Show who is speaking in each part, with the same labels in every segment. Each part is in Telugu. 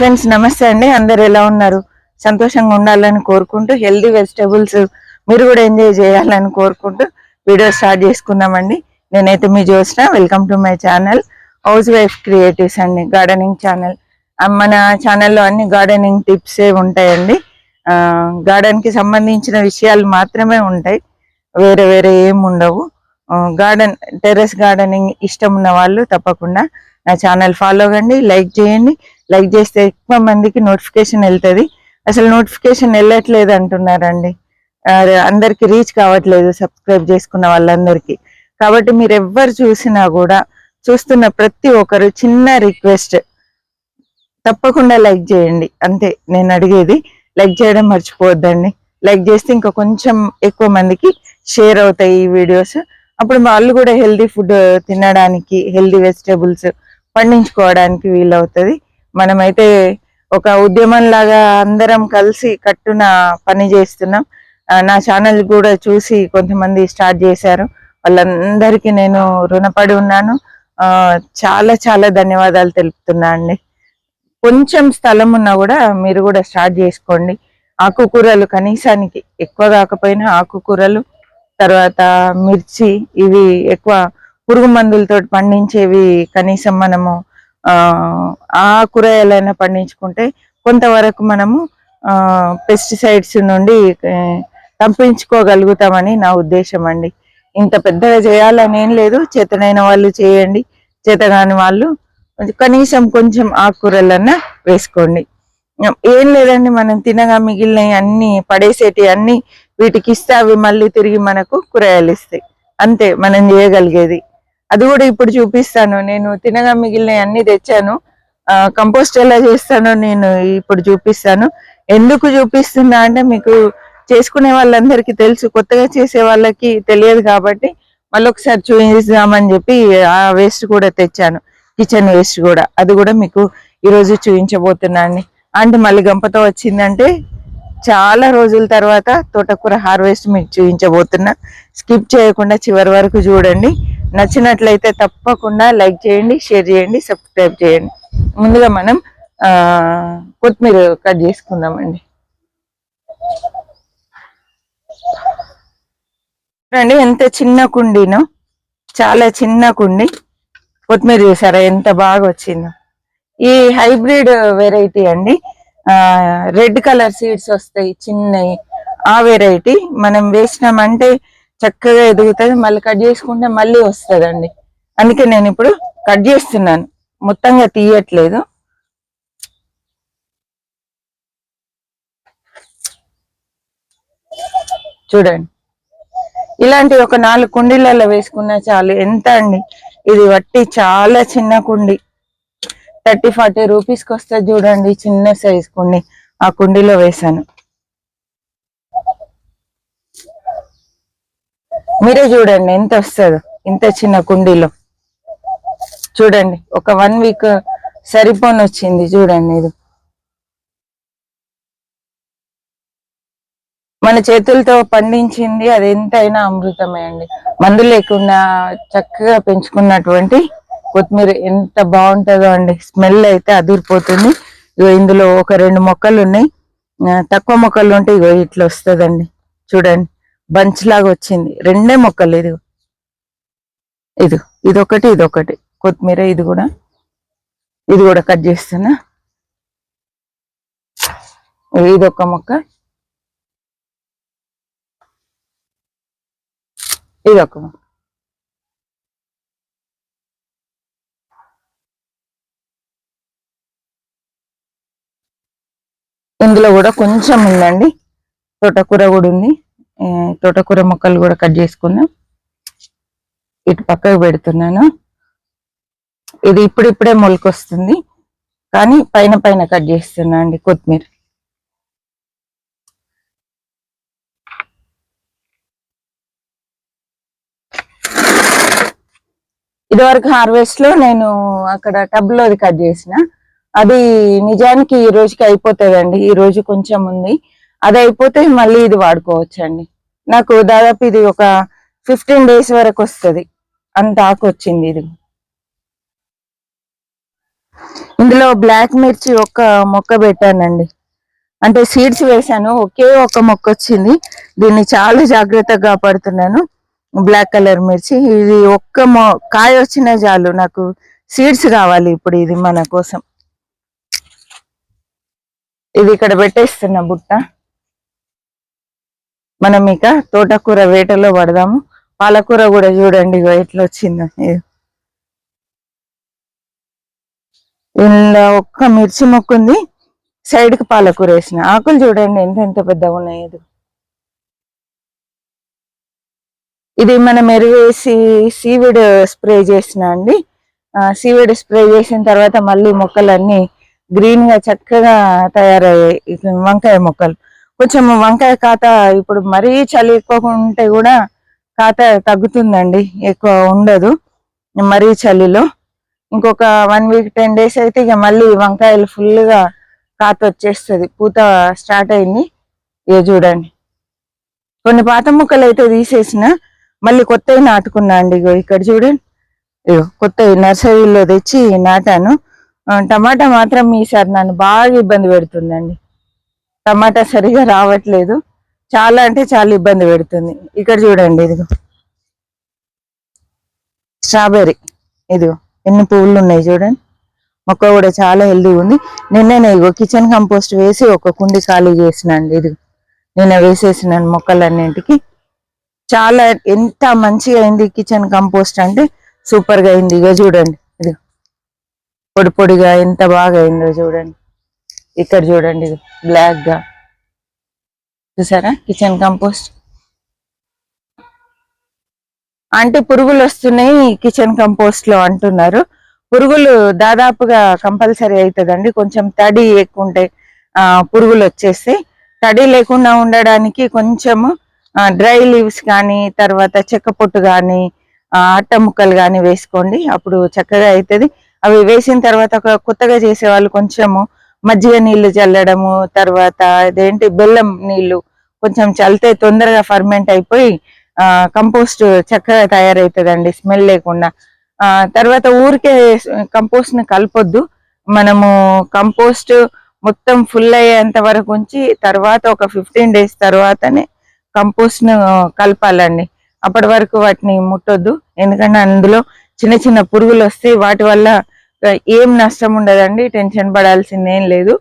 Speaker 1: ఫ్రెండ్స్ నమస్తే అండి. అందరు ఎలా ఉన్నారు? సంతోషంగా ఉండాలని కోరుకుంటూ హెల్దీ వెజిటేబుల్స్ మీరు కూడా ఎంజాయ్ చేయాలని కోరుకుంటూ వీడియో స్టార్ట్ చేసుకుందామండి. నేనైతే మీ చూసిన welcome to my channel housewife creatives అండి గార్డెనింగ్ ఛానల్ మన ఛానల్లో అన్ని గార్డెనింగ్ టిప్స్ ఉంటాయండి. గార్డెన్కి సంబంధించిన విషయాలు మాత్రమే ఉంటాయి. వేరే వేరే ఏం ఉండవు. గార్డెన్ టెర్రస్ గార్డెనింగ్ ఇష్టం ఉన్న వాళ్ళు తప్పకుండా నా ఛానల్ ఫాలో కండి లైక్ చేయండి. లైక్ చేస్తే ఎక్కువ మందికి నోటిఫికేషన్ వెళ్తుంది. అసలు నోటిఫికేషన్ వెళ్ళట్లేదు అంటున్నారండి. అందరికి రీచ్ కావట్లేదు సబ్స్క్రైబ్ చేసుకున్న వాళ్ళందరికీ. కాబట్టి మీరు ఎవ్వరు చూసినా కూడా చూస్తున్న ప్రతి ఒక్కరు చిన్న రిక్వెస్ట్. తప్పకుండా లైక్ చేయండి. అంతే నేను అడిగేది. లైక్ చేయడం మర్చిపోవద్దండి. లైక్ చేస్తే ఇంకా కొంచెం ఎక్కువ మందికి షేర్ అవుతాయి ఈ వీడియోస్. అప్పుడు వాళ్ళు కూడా హెల్దీ ఫుడ్ తినడానికి హెల్దీ వెజిటేబుల్స్ పండించుకోవడానికి వీలవుతుంది. మనమైతే ఒక ఉద్యమం లాగా అందరం కలిసి కట్టున పని చేస్తున్నాం. నా ఛానల్ కూడా చూసి కొంతమంది స్టార్ట్ చేశారు. వాళ్ళందరికీ నేను రుణపడి ఉన్నాను. చాలా చాలా ధన్యవాదాలు తెలుపుతున్నా అండి. కొంచెం స్థలం ఉన్నా కూడా మీరు కూడా స్టార్ట్ చేసుకోండి. ఆకుకూరలు కనీసానికి ఎక్కువ కాకపోయినా ఆకుకూరలు తర్వాత మిర్చి ఇవి ఎక్కువ పురుగు మందులతో పండించేవి కనీసం మనము ఆ కూరగాయలైనా పండించుకుంటే కొంతవరకు మనము పెస్టిసైడ్స్ నుండి తప్పించుకోగలుగుతామని నా ఉద్దేశం అండి. ఇంత పెద్దగా చేయాలని ఏం లేదు. చేతనైన వాళ్ళు చేయండి. చేతగాని వాళ్ళు కనీసం కొంచెం ఆకుకూరలన్నా వేసుకోండి. ఏం లేదండి మనం తినగా మిగిలినవి అన్ని పడేసేటి అన్ని వీటికి ఇస్తే అవి మళ్ళీ తిరిగి మనకు కూరగాయలు ఇస్తాయి. అంతే మనం చేయగలిగేది. అది కూడా ఇప్పుడు చూపిస్తాను. నేను తినగా మిగిలినవి అన్ని తెచ్చాను. కంపోస్ట్ ఎలా చేస్తానో నేను ఇప్పుడు చూపిస్తాను. ఎందుకు చూపిస్తున్నా అంటే మీకు చేసుకునే వాళ్ళందరికీ తెలుసు. కొత్తగా చేసే వాళ్ళకి తెలియదు కాబట్టి మళ్ళీ ఒకసారి చూపిద్దామని చెప్పి ఆ వేస్ట్ కూడా తెచ్చాను. కిచెన్ వేస్ట్ కూడా. అది కూడా మీకు ఈరోజు చూపించబోతున్నా అండి. అంటే మళ్ళీ గంపతో వచ్చిందంటే చాలా రోజుల తర్వాత తోటకూర హార్వెస్ట్ మీకు చూపించబోతున్నా. స్కిప్ చేయకుండా చివరి వరకు చూడండి. నచ్చినట్లయితే తప్పకుండా లైక్ చేయండి షేర్ చేయండి సబ్స్క్రైబ్ చేయండి. ముందుగా మనం కొత్తిమీర కట్ చేసుకుందామండి. చూడండి ఎంత చిన్న కుండీనో చాలా చిన్న కుండి. కొత్తిమీర చూసారా ఎంత బాగా వచ్చిందో. ఈ హైబ్రిడ్ వెరైటీ అండి. రెడ్ కలర్ సీడ్స్ వస్తాయి చిన్నవి ఆ వెరైటీ మనం వేసినామంటే చక్కగా ఎదుగుతుంది. మళ్ళీ కట్ చేసుకుంటే మళ్ళీ వస్తుందండి. అందుకే నేను ఇప్పుడు కట్ చేస్తున్నాను. మొత్తంగా తీయట్లేదు. చూడండి. ఇలాంటి ఒక నాలుగు కుండీలలో వేసుకున్నా చాలు. ఎంత అండి? ఇది వట్టి చాలా చిన్న కుండి. థర్టీ ఫార్టీ రూపీస్కి వస్తే చూడండి. చిన్న సైజ్ కుండి. ఆ కుండీలో వేసాను మీరే చూడండి ఎంత వస్తుందో ఇంత చిన్న కుండీలో. చూడండి ఒక వన్ వీక్ సరిపోని వచ్చింది చూడండి ఇది. మన చేతులతో పండించింది అది ఎంతైనా అమృతమే అండి. మందు లేకుండా చక్కగా పెంచుకున్నటువంటి కొత్తిమీర ఎంత బాగుంటుందో అండి. స్మెల్ అయితే అదిరిపోతుంది. ఇగో ఇందులో ఒక రెండు మొక్కలు ఉన్నాయి. తక్కువ మొక్కలు ఉంటే ఇగో ఇట్లా వస్తుందండి. చూడండి. బంచ్ లాగా వచ్చింది. రెండే మొక్కలు ఇది. ఇది ఇదొకటి ఇదొకటి. కొత్తిమీర ఇది కూడా. ఇది కూడా కట్ చేస్తున్నా. ఇది ఒక మొక్క. ఇది ఒక మొక్క. ఇందులో కూడా కొంచెం ఉందండి. తోటకూర కూడా ఉంది. తోటకూర మొక్కలు కూడా కట్ చేసుకున్నాం. ఇటు పక్కకు పెడుతున్నాను. ఇది ఇప్పుడిప్పుడే మొలకొస్తుంది. కానీ పైన పైన కట్ చేస్తున్నా అండి కొత్తిమీర. ఇదివరకు హార్వెస్ట్లో నేను అక్కడ టబ్ లోది కట్ చేసిన. అది నిజానికి ఈ రోజుకి అయిపోతుందండి. ఈ రోజు కొంచెం ఉంది. అది అయిపోతే మళ్ళీ ఇది వాడుకోవచ్చండి. నాకు దాదాపు ఇది ఒక ఫిఫ్టీన్ డేస్ వరకు వస్తుంది. అంత ఆకు వచ్చింది ఇది. ఇందులో బ్లాక్ మిర్చి ఒక్క మొక్క పెట్టానండి. అంటే సీడ్స్ వేశాను. ఒకే ఒక మొక్క వచ్చింది. దీన్ని చాలా జాగ్రత్తగా కాపాడుతున్నాను బ్లాక్ కలర్ మిర్చి. ఇది ఒక్క మొ కాయ వచ్చిన చాలు నాకు సీడ్స్ కావాలి ఇప్పుడు ఇది మన కోసం. ఇది ఇక్కడ పెట్టేస్తున్న బుట్ట. మనం ఇక తోటకూర వేటలో పడదాము. పాలకూర కూడా చూడండి ఎట్లా వచ్చిందో. ఇది. ఇందులో ఒక్క మిర్చి మొక్క ఉంది. సైడ్కి పాలకూర వేసిన. ఆకులు చూడండి ఎంత ఎంత పెద్దగా ఉన్నాయి ఇది మనం ఎరువేసి సీవిడ్ స్ప్రే చేసిన అండి. సీవిడ్ స్ప్రే చేసిన తర్వాత మళ్ళీ మొక్కలన్నీ గ్రీన్గా చక్కగా తయారయ్యాయి. వంకాయ మొక్కలు. కొంచెం వంకాయ ఖాత ఇప్పుడు మరీ చలి ఎక్కువ ఉంటే కూడా ఖాత తగ్గుతుందండి ఎక్కువ ఉండదు మరీ చలిలో. ఇంకొక వన్ వీక్ టెన్ డేస్ అయితే ఇక మళ్ళీ వంకాయలు ఫుల్గా గా కాత వచ్చేస్తుంది. పూత స్టార్ట్ అయింది. ఇక చూడండి. కొన్ని పాత ముక్కలు అయితే తీసేసిన మళ్ళీ కొత్తవి నాటుకున్నా అండి. ఇగో ఇక్కడ చూడండి. ఇగో కొత్తవి నర్సరీలో తెచ్చి నాటాను. టమాటా మాత్రం ఈసారి నన్ను బాగా ఇబ్బంది పెడుతుందండి. టమాటా సరిగా రావట్లేదు. చాలా అంటే చాలా ఇబ్బంది పెడుతుంది. ఇక్కడ చూడండి ఇదిగో. స్ట్రాబెర్రీ. ఇదిగో ఎన్ని పువ్వులు ఉన్నాయి చూడండి. మొక్క కూడా చాలా హెల్దీగా ఉంది. నిన్ననే ఇగో కిచెన్ కంపోస్ట్ వేసి ఒక కుండి ఖాళీ చేసిన అండి ఇది నిన్న వేసేసినాను మొక్కలన్నింటికి. చాలా ఎంత మంచిగా అయింది కిచెన్ కంపోస్ట్ అంటే. సూపర్గా అయింది. ఇక చూడండి. ఇది పొడి పొడిగా ఎంత బాగా అయిందో చూడండి. ఇక్కడ చూడండి బ్లాక్గా. చూసారా? కిచెన్ కంపోస్ట్ అంటే పురుగులు వస్తున్నాయి కిచెన్ కంపోస్ట్లో అంటున్నారు. పురుగులు దాదాపుగా కంపల్సరీ అవుతుందండి. కొంచెం తడి ఎక్కువంటే ఆ, పురుగులు వచ్చేస్తే తడి లేకుండా ఉండడానికి కొంచెము డ్రై లీవ్స్ కానీ తర్వాత చెక్క పొట్టు కానీ అట్ట ముక్కలు కానీ వేసుకోండి. అప్పుడు చక్కగా అవుతుంది అవి వేసిన తర్వాత ఒక కొత్తగా చేసే వాళ్ళు కొంచెము మజ్జిగ నీళ్ళు చల్లడము తర్వాత అదేంటి బెల్లం నీళ్ళు కొంచెం చల్లితే తొందరగా ఫర్మెంట్ అయిపోయి కంపోస్ట్ చక్కగా తయారవుతుందండి స్మెల్ లేకుండా. ఆ తర్వాత ఊరికే కంపోస్ట్ని కలపొద్దు. మనము కంపోస్ట్ మొత్తం ఫుల్ అయ్యేంత వరకు ఉంచి తర్వాత ఒక ఫిఫ్టీన్ డేస్ తర్వాతనే కంపోస్ట్ను కలపాలండి. అప్పటి వరకు వాటిని ముట్టొద్దు. ఎందుకంటే అందులో చిన్న చిన్న పురుగులు వస్తాయి వాటి వల్ల ఏం నష్టం ఉండదండి టెన్షన్ పడాల్సింది ఏం లేదు.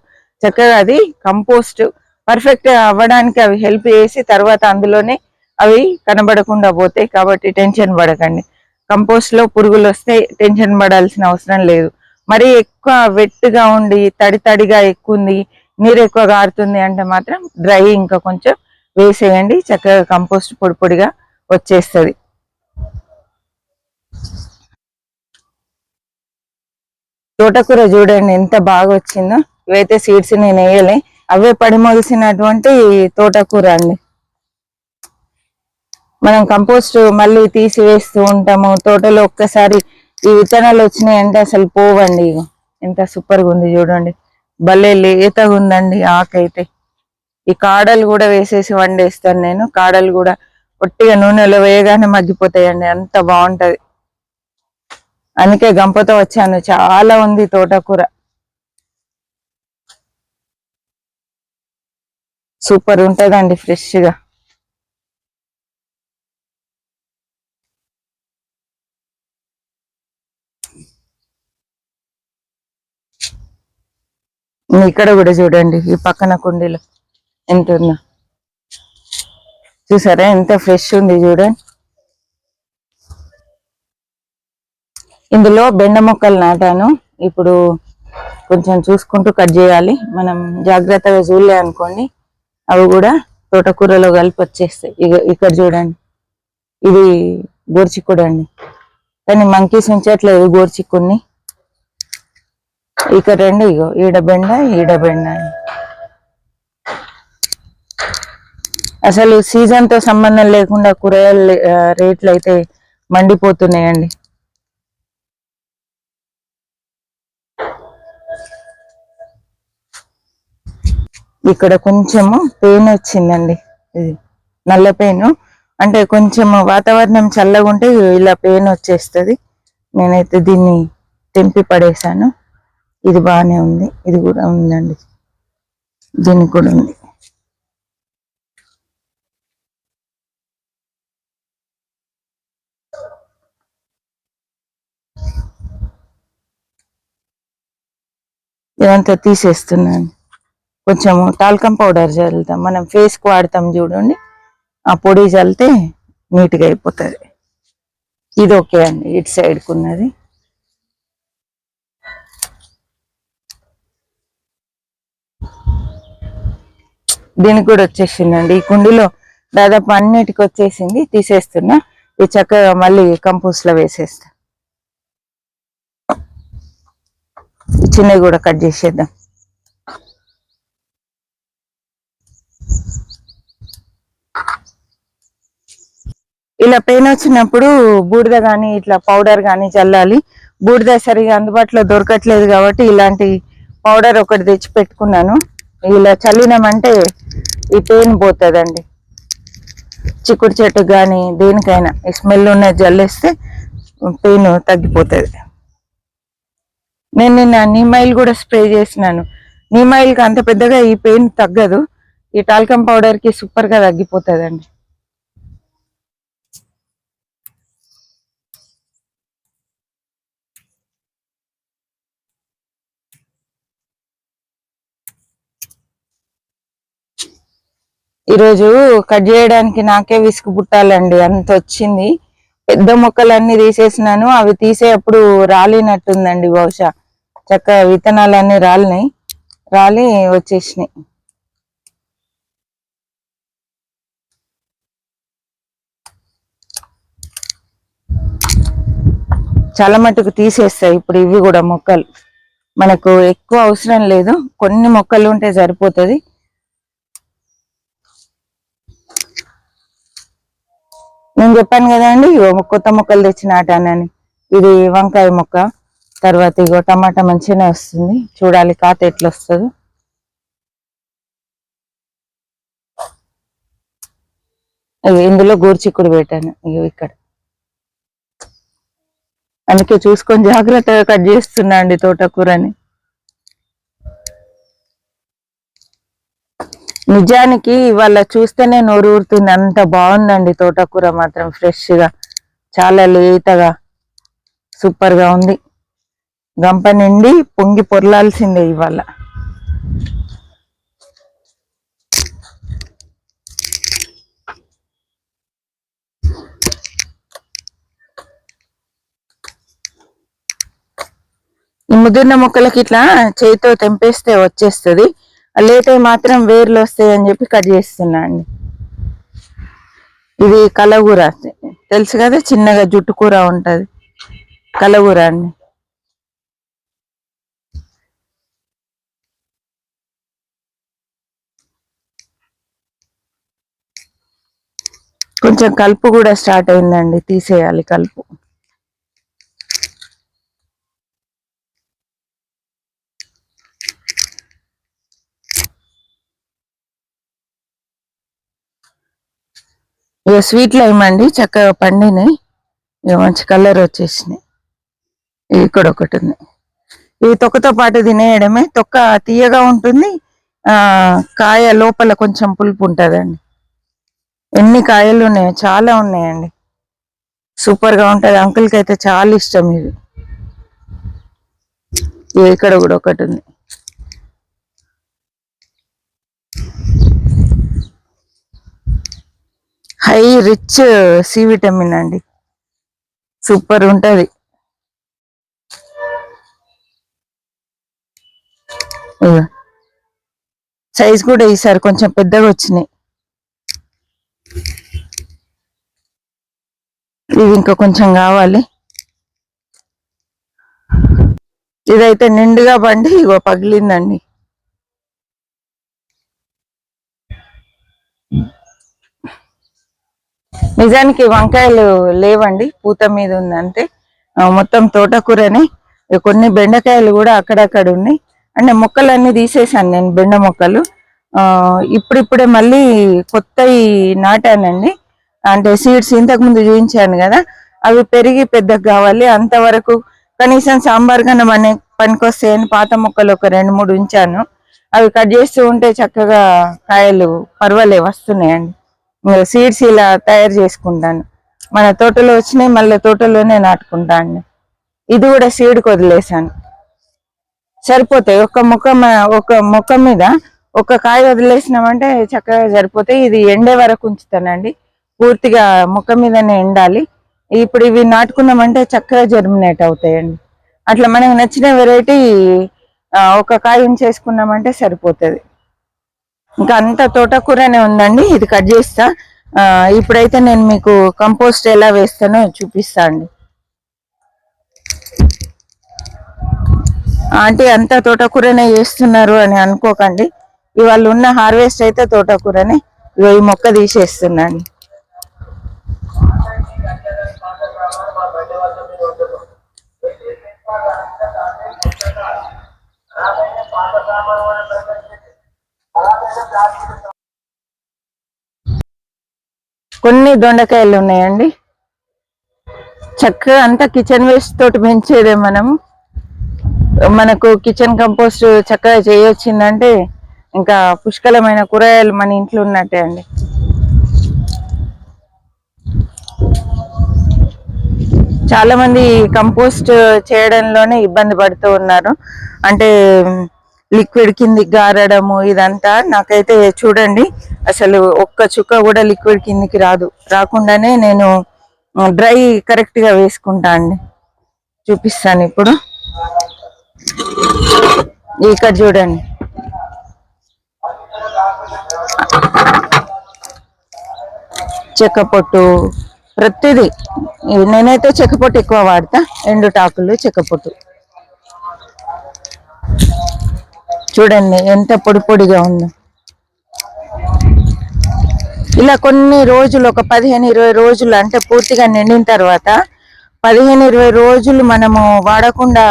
Speaker 1: చక్కగా అది కంపోస్ట్ పర్ఫెక్ట్ అవ్వడానికి అవి హెల్ప్ చేసి తర్వాత అందులోనే అవి కనబడకుండా పోతాయి కాబట్టి టెన్షన్ పడకండి. కంపోస్ట్లో పురుగులు వస్తే టెన్షన్ పడాల్సిన అవసరం లేదు. మరి ఎక్కువ వెట్టుగా ఉండి తడి తడిగా ఎక్కువ ఉంది నీరు ఎక్కువ గారుతుంది అంటే మాత్రం డ్రై ఇంకా కొంచెం వేసేయండి. చక్కగా కంపోస్ట్ పొడి పొడిగా వచ్చేస్తుంది. తోటకూర చూడండి ఎంత బాగా వచ్చిందో ఇవైతే సీడ్స్ నేను వేయలే. అవే పడిమొలిసినటువంటి తోటకూర అండి. మనం కంపోస్ట్ మళ్ళీ తీసి వేస్తూ ఉంటాము. తోటలో ఒక్కసారి ఈ విత్తనాలు వచ్చినాయి అంటే అసలు పోవండి ఎంత సూపర్గా ఉంది చూడండి. భలే లేతగా ఉందండి ఆకైతే. ఈ కాడలు కూడా వేసేసి వండేస్తాను నేను. కాడలు కూడా ఒట్టిగా నూనెలో వేయగానే మగ్గిపోతాయండి. అంత బాగుంటది. అందుకే గంపతో వచ్చాను. చాలా ఉంది తోటకూర. సూపర్ ఉంటదండి ఫ్రెష్గా ఇక్కడ కూడా చూడండి ఈ పక్కన కుండీలో ఎంత ఉందా చూసారా? ఎంత ఫ్రెష్ ఉంది చూడండి. ఇందులో బెండ మొక్కలు నాటాను. ఇప్పుడు కొంచెం చూసుకుంటూ కట్ చేయాలి. మనం జాగ్రత్తగా చూడలే అనుకోండి అవి కూడా తోటకూరలో కలిపి వచ్చేస్తాయి. ఇక్కడ చూడండి ఇది గోర్చిక్కుడు అండి. కానీ మంకీస్ ఉంచట్లేదు గోర్చిక్కుడిని ఇక్కడ రెండు ఇగో ఈడ బెండ ఈడ బెండ అసలు సీజన్తో సంబంధం లేకుండా కూరగాయల రేట్లు అయితే మండిపోతున్నాయండి. ఇక్కడ కొంచెము పెయిన్ వచ్చిందండి. ఇది నల్ల పెయిన్. అంటే కొంచెం వాతావరణం చల్లగా ఉంటే ఇలా పెయిన్ వచ్చేస్తుంది. నేనైతే దీన్ని తెంపి పడేశాను. ఇది బాగానే ఉంది. ఇది కూడా ఉందండి. దీనికి కూడా ఉంది. ఇదంతా తీసేస్తున్నాను. కొంచెము టాల్కమ్ పౌడర్ చల్లుతాం. మనం ఫేస్కి వాడతాం చూడండి. ఆ పొడి చల్లితే నీట్గా అయిపోతుంది. ఇది ఓకే అండి. ఇటు సైడ్కి ఉన్నది. దీనికి కూడా వచ్చేసిందండి. ఈ కుండీలో దాదాపు అన్నిటికి వచ్చేసింది. తీసేస్తున్నా. ఈ చక్కగా మళ్ళీ కంపోస్ట్లో వేసేస్తా. చిన్నవి కూడా కట్ చేసేద్దాం. ఇలా పెయిన్ వచ్చినప్పుడు బూడిద కానీ ఇట్లా పౌడర్ కానీ చల్లాలి. బూడిద సరిగా అందుబాటులో దొరకట్లేదు కాబట్టి ఇలాంటి పౌడర్ ఒకటి తెచ్చి పెట్టుకున్నాను. ఇలా చల్లినామంటే ఈ పెయిన్ పోతుందండి. చిక్కుడు చెట్టు కానీ దేనికైనా ఈ స్మెల్ ఉన్నది జల్లేస్తే పెయిన్ తగ్గిపోతుంది. నేను నిన్న నీమాయిల్ కూడా స్ప్రే చేసినాను. నీమాయిల్కి అంత పెద్దగా ఈ పెయిన్ తగ్గదు. ఈ టాల్కమ్ పౌడర్కి సూపర్గా తగ్గిపోతుందండి. ఈరోజు కట్ చేయడానికి నాకే విసుగు పుట్టాలండి. అంత వచ్చింది. పెద్ద మొక్కలన్నీ తీసేసినాను. అవి తీసేటప్పుడు రాలినట్టుందండి బహుశా. చక్కగా విత్తనాలన్నీ రాలినాయి. రాలి వచ్చేసినాయి. చాలా మటుకు తీసేస్తాయి ఇప్పుడు ఇవి కూడా మొక్కలు. మనకు ఎక్కువ అవసరం లేదు. కొన్ని మొక్కలు ఉంటే సరిపోతుంది. నేను చెప్పాను కదండి ఇగో కొత్త మొక్కలు తెచ్చి నాటానని ఇది వంకాయ మొక్క. తర్వాత ఇగో టమాటా మంచిగానే వస్తుంది. చూడాలి కాత ఎట్లా వస్తుంది ఇందులో గోరుచిక్కుడు పెట్టాను. ఇగో ఇక్కడ. అందుకే చూసుకొని జాగ్రత్తగా కట్ చేస్తున్నా అండి తోటకూరని. నిజానికి ఇవాళ చూస్తేనే నోరు ఊరుతుంది అంత బాగుందండి తోటకూర మాత్రం ఫ్రెష్గా చాలా లేతగా సూపర్గా ఉంది. గంప నిండి పొంగి పొరలాల్సిందే ఇవాళ. ఈ ముదిరిన మొక్కలకి ఇట్లా చేతితో తెంపేస్తే వచ్చేస్తుంది. లేట్ అయి మాత్రం వేర్లు వస్తాయి అని చెప్పి కట్ చేస్తున్నా అండి. ఇది కలగూర. తెలుసు కదా చిన్నగా జుట్టు కూర ఉంటుంది. కలగూర అండి. కొంచెం కలుపు కూడా స్టార్ట్ అయిందండి తీసేయాలి కలుపు. ఇక స్వీట్లు లైమ్ చక్కగా పండినాయి. ఇక మంచి కలర్ వచ్చేసినాయి. ఇవి ఇక్కడ ఒకటి ఉంది ఇవి తొక్కతో పాటు తినేయడమే. తొక్క తీయగా ఉంటుంది. ఆ కాయ లోపల కొంచెం పులుపు ఉంటుందండి. ఎన్ని కాయలు ఉన్నాయో చాలా ఉన్నాయండి. సూపర్గా ఉంటుంది. అంకుల్కి అయితే చాలా ఇష్టం ఇది ఇవి ఇక్కడ కూడా ఒకటి ఉంది. హై రిచ్ సి విటమిన్ అండి. సూపర్ ఉంటుంది. సైజ్ కూడా ఈసారి కొంచెం పెద్దగా వచ్చినాయి. ఇది ఇంకా కొంచెం కావాలి. ఇదైతే నిండుగా బండి ఇగో పగిలిందండి. నిజానికి వంకాయలు లేవండి పూత మీద ఉంది అంతే మొత్తం తోటకూరని. కొన్ని బెండకాయలు కూడా అక్కడక్కడ ఉన్నాయి. అంటే మొక్కలన్నీ తీసేసాను నేను బెండ మొక్కలు. ఇప్పుడిప్పుడే మళ్ళీ కొత్తవి నాటానండి. అంటే సీడ్స్ ఇంతకు ముందు చూపించాను కదా అవి పెరిగి పెద్దగా కావాలి. అంతవరకు కనీసం సాంబార్ కన్నా మన పనికొస్తాయని పాత మొక్కలు ఒక రెండు మూడు ఉంచాను. అవి కట్ చేస్తూ ఉంటే చక్కగా కాయలు పర్వాలే వస్తున్నాయండి. సీడ్స్ ఇలా తయారు చేసుకుంటాను. మన తోటలో వచ్చినాయి మళ్ళీ తోటలోనే నాటుకుంటాను అండి. ఇది కూడా సీడ్కి వదిలేసాను సరిపోతాయి. ఒక మొక్క ఒక మొక్క మీద ఒక కాయ వదిలేసినామంటే చక్కగా సరిపోతాయి. ఇది ఎండే వరకు ఉంచుతానండి. పూర్తిగా మొక్క మీదనే ఎండాలి. ఇప్పుడు ఇవి నాటుకున్నామంటే చక్కగా జర్మినేట్ అవుతాయండి. అట్లా మనకు నచ్చిన వెరైటీ ఒక కాయ ఉంచేసుకున్నామంటే సరిపోతుంది. ఇంకా అంత తోటకూరనే ఉందండి. ఇది కట్ చేస్తా. ఇప్పుడైతే నేను మీకు కంపోస్ట్ ఎలా వేస్తానో చూపిస్తా అండి. ఆంటీ అంతా తోటకూరనే చేస్తున్నారు అని అనుకోకండి. ఇవాళ ఉన్న హార్వెస్ట్ అయితే తోటకూరనే. ఇగో ఈ మొక్క తీసేస్తున్నాండి కొన్ని దొండకాయలు ఉన్నాయండి. చక్కగా అంతా కిచెన్ వేస్ట్ తోటి పెంచేదే మనం. మనకు కిచెన్ కంపోస్ట్ చక్కగా చేయొచ్చిందంటే ఇంకా పుష్కలమైన కూరగాయలు మన ఇంట్లో ఉన్నట్టే అండి. చాలా మంది కంపోస్ట్ చేయడంలోనే ఇబ్బంది పడుతూ ఉన్నారు. అంటే లిక్విడ్ కిందికి గారడము ఇదంతా నాకైతే చూడండి అసలు ఒక్క చుక్క కూడా లిక్విడ్ కిందికి రాదు. రాకుండానే నేను డ్రై కరెక్ట్గా వేసుకుంటా అండి. చూపిస్తాను ఇప్పుడు. ఇక్కడ చూడండి. చెక్క పొట్టు ప్రతిదీ నేనైతే చెక్క పొట్టు ఎక్కువ వాడతా ఎండు టాకులు చెక్క పొట్టు. చూడండి ఎంత పొడి పొడిగా ఉందో. ఇలా కొన్ని రోజులు ఒక పదిహేను ఇరవై రోజులు అంటే పూర్తిగా నిండిన తర్వాత పదిహేను ఇరవై రోజులు మనము వాడకుండా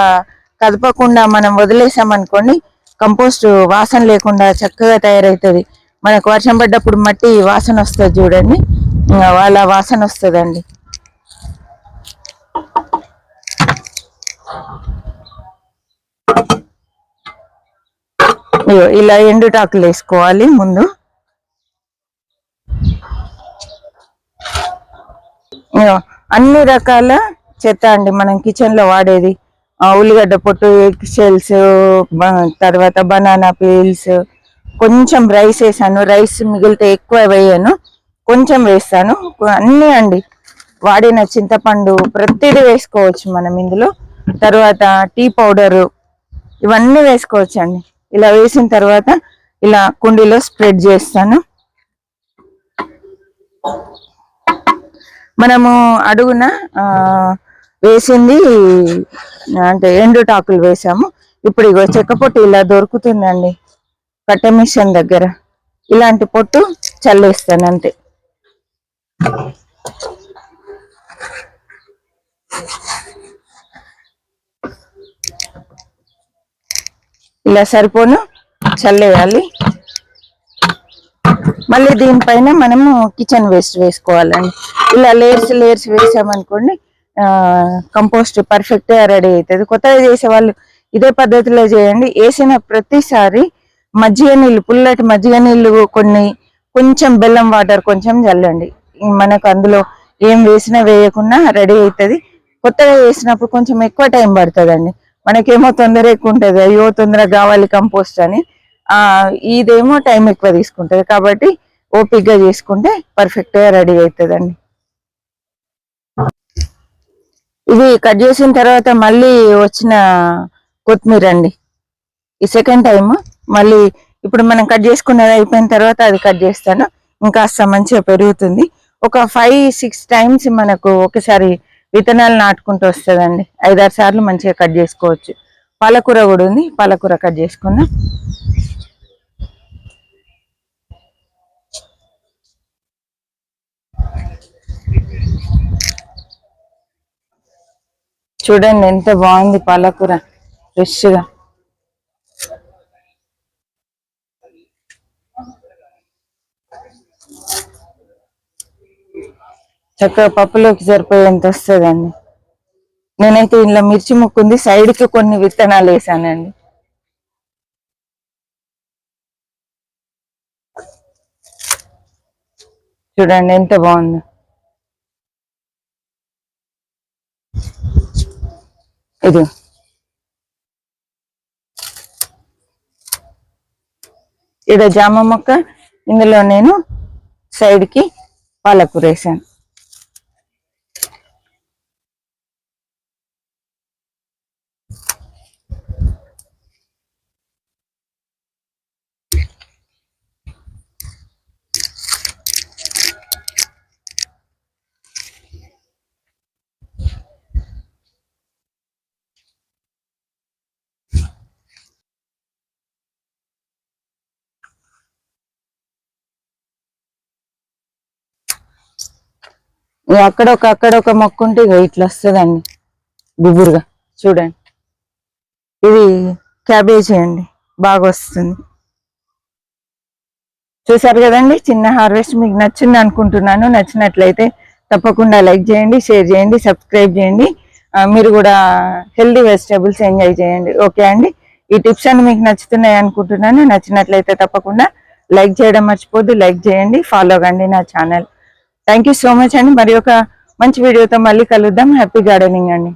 Speaker 1: కదపకుండా మనం వదిలేసామనుకోండి కంపోస్ట్ వాసన లేకుండా చక్కగా తయారవుతుంది. మనకు వర్షం పడ్డప్పుడు మట్టి వాసన వస్తుంది చూడండి. వాళ్ళ వాసన వస్తుందండి. ఇలా ఎండుటాకులు వేసుకోవాలి ముందు. అన్ని రకాల చెత్త అండి మనం కిచెన్లో వాడేది. ఉల్లిగడ్డ పొట్టు ఎగ్ షెల్స్ తర్వాత బనానా పీల్స్ కొంచెం రైస్ వేసాను. రైస్ మిగిలితే ఎక్కువ వేయను. కొంచెం వేస్తాను. అన్నీ అండి. వాడిన చింతపండు ప్రతిదీ వేసుకోవచ్చు మనం ఇందులో. తర్వాత టీ పౌడరు. ఇవన్నీ వేసుకోవచ్చు అండి ఇలా వేసిన తర్వాత ఇలా కుండీలో స్ప్రెడ్ చేస్తాను. మనము అడుగున వేసింది అంటే ఎండు టాకులు వేసాము. ఇప్పుడు ఇగో చెక్క పొట్టు ఇలా దొరుకుతుందండి. కట్టె మిషన్ దగ్గర. ఇలాంటి పొట్టు చల్లేస్తాను అంతే. ఇలా సరిపోను. చల్లేయాలి. మళ్ళీ దీనిపైన మనము కిచెన్ వేస్ట్ వేసుకోవాలండి. ఇలా లేయర్స్ లేయర్స్ వేసామనుకోండి కంపోస్ట్ పర్ఫెక్ట్గా రెడీ అవుతుంది కొత్తగా చేసే వాళ్ళు ఇదే పద్ధతిలో చేయండి. వేసిన ప్రతిసారి మజ్జిగ నీళ్ళు పుల్లటి మజ్జిగ నీళ్ళు కొన్ని కొంచెం బెల్లం వాటర్ కొంచెం చల్లండి. మనకు అందులో ఏం వేసినా వేయకుండా రెడీ అవుతుంది కొత్తగా వేసినప్పుడు కొంచెం ఎక్కువ టైం పడుతుందండి. మనకేమో తొందర ఎక్కువ ఉంటుంది. అయ్యో తొందరగా కావాలి కంపోస్ట్ అని. ఆ ఇదేమో టైం ఎక్కువ తీసుకుంటుంది. కాబట్టి ఓపిక్గా చేసుకుంటే పర్ఫెక్ట్గా రెడీ అవుతుందండి. ఇది కట్ చేసిన తర్వాత మళ్ళీ వచ్చిన కొత్తిమీర అండి. ఈ సెకండ్ టైం మళ్ళీ ఇప్పుడు మనం కట్ చేసుకున్నది అయిపోయిన తర్వాత అది కట్ చేస్తాను. ఇంకా మంచిగా పెరుగుతుంది. ఒక ఫైవ్ సిక్స్ టైమ్స్ మనకు ఒకసారి విత్తనాలు నాటుకుంటూ వస్తుందండి. ఐదారు సార్లు మంచిగా కట్ చేసుకోవచ్చు. పాలకూర కూడా ఉంది. పాలకూర కట్ చేసుకుందాం. చూడండి ఎంత బాగుంది పాలకూర. ఫ్రెష్గా చక్కగా పప్పులోకి సరిపోయేంత వస్తుందండి. నేనైతే ఇంట్లో మిర్చి ముక్కుంది సైడ్కి కొన్ని విత్తనాలు వేసానండి. చూడండి ఎంత బాగుంది. ఇది ఇది జామ మొక్క ఇందులో నేను సైడ్కి పాలకూర వేసాను. ఇక అక్కడ ఒక అక్కడ ఒక మొక్క ఉంటే ఇక ఇట్లా వస్తుందండి. గుబురుగా. చూడండి. ఇది క్యాబేజీ అండి. బాగా వస్తుంది. చూసారు కదండి? చిన్న హార్వెస్ట్ మీకు నచ్చింది అనుకుంటున్నాను. నచ్చినట్లయితే తప్పకుండా లైక్ చేయండి షేర్ చేయండి సబ్స్క్రైబ్ చేయండి. మీరు కూడా హెల్దీ వెజిటేబుల్స్ ఎంజాయ్ చేయండి. ఓకే అండి? ఈ టిప్స్ అన్ని మీకు నచ్చుతున్నాయి అనుకుంటున్నాను. నచ్చినట్లయితే తప్పకుండా లైక్ చేయడం మర్చిపోద్దు లైక్ చేయండి. ఫాలో కండి నా ఛానల్. థ్యాంక్ సో మచ్ అండి మరి ఒక మంచి వీడియోతో మళ్ళీ కలుద్దాం. హ్యాపీ గార్డెనింగ్ అండి